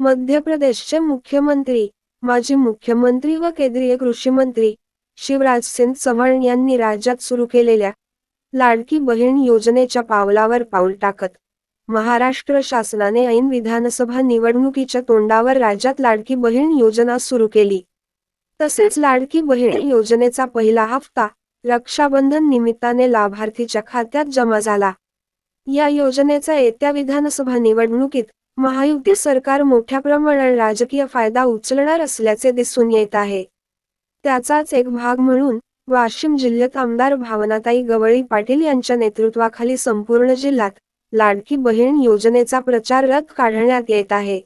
मध्य प्रदेशचे मुख्यमंत्री माजी मुख्यमंत्री व केंद्रीय कृषी मंत्री शिवराज सिंग चव्हाण यांनी राज्यात सुरू केलेल्या लाडकी बहीण योजनेच्या पावलावर पाऊल टाकत महाराष्ट्र शासनाने ऐन विधानसभा निवडणुकीच्या तोंडावर राज्यात लाडकी बहीण योजना सुरू केली. तसेच लाडकी बहीण योजनेचा पहिला हप्ता रक्षाबंधन निमित्ताने लाभार्थीच्या खात्यात जमा झाला. या योजनेचा येत्या विधानसभा निवडणुकीत महायुती सरकार मोठ्या प्रमाणात राजकीय फायदा उचलणार असल्याचे दिसून येत आहे. त्याचाच एक भाग म्हणून वाशिम जिल्ह्यात आमदार भावनाताई गवळी पाटील यांच्या नेतृत्वाखाली संपूर्ण जिल्ह्यात लाडकी बहीण योजनेचा प्रचार रथ काढण्यात येत आहे.